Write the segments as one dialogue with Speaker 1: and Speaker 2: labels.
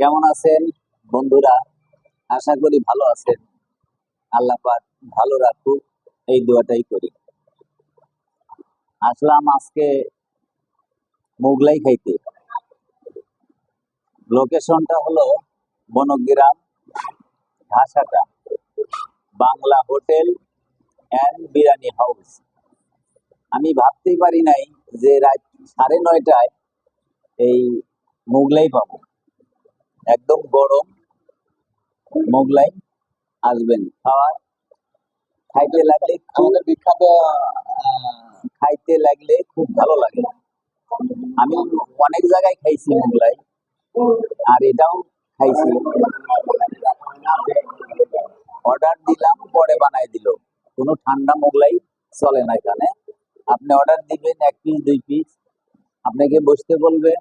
Speaker 1: কেমন আছেন বন্ধুরা? আশা করি ভালো আছেন। আল্লাহ পাক ভালো রাখুক, এই দোয়াটাই করি। আসলাম আজকে মোগলাই খাইতে। লোকেশনটা হলো Bongram ঘাসাটা Bangla hotel and biryani house. আমি ভাবতেই পারি নাই যে রাত সাড়ে নয়টায় এই মোগলাই পাবো। একদম গরম মোগলাই আসবেন। খাওয়ার খাইতে লাগলে
Speaker 2: আমাদের বিখ্যাত
Speaker 1: খাইতে লাগলে খুব ভালো লাগে। আমি অনেক জায়গায় খাইছি মোগলাই আর এটাও খাইছি। অর্ডার দিলাম পরে বানাই দিল। কোনো ঠান্ডা মোগলাই চলে না এখানে। আপনি অর্ডার দিবেন এক পিস দুই পিস আপনাকে বসতে বলবে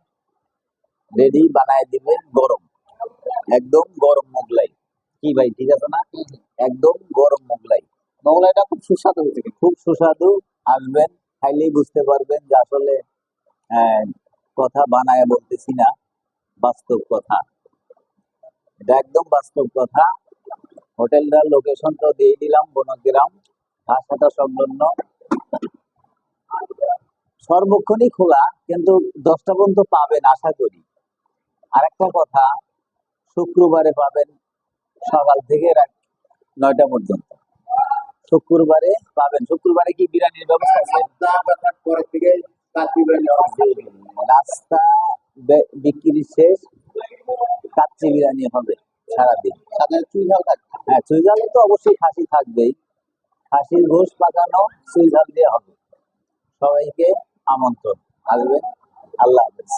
Speaker 1: রেডি বানায় দিবেন গরম। একদম গরম মোগলাই। কি ভাই ঠিক আছে না? একদম গরম মোগলাই।
Speaker 2: মোগলাইটা খুব সুস্বাদু হয়েছে।
Speaker 1: খুব সুস্বাদু আসবেন খাইলেই বুঝতে পারবেন যে আসলে আহ, কথা বানায় বলতেছি না বাস্তব কথা। এটা একদম বাস্তব কথা। হোটেলটার লোকেশন তো দিয়ে দিলাম বনগ্রাম ভাষাটা সংলগ্ন সর্বক্ষণই খোলা কিন্তু দশটা পর্যন্ত পাবেন আশা করি। আরেকটা কথা শুক্রবারে পাবেন সকাল থেকে রাত নয়টা পর্যন্ত। শুক্রবারে পাবেন। শুক্রবারে কি বিরিয়ানির ব্যবস্থা আছে?
Speaker 2: নাস্তা
Speaker 1: বিক্রি শেষ কাচ্চি বিরিয়ানি হবে সারাদিন।
Speaker 2: সাথে চুই ঝাল থাকবে?
Speaker 1: হ্যাঁ চুইঝাল তো অবশ্যই খাসি থাকবেই। খাসির ঘোষ পাকানো চুইঝাল দিয়ে হবে। সবাইকে আমন্ত্রণ। আসবেন। আল্লাহ হাফেজ।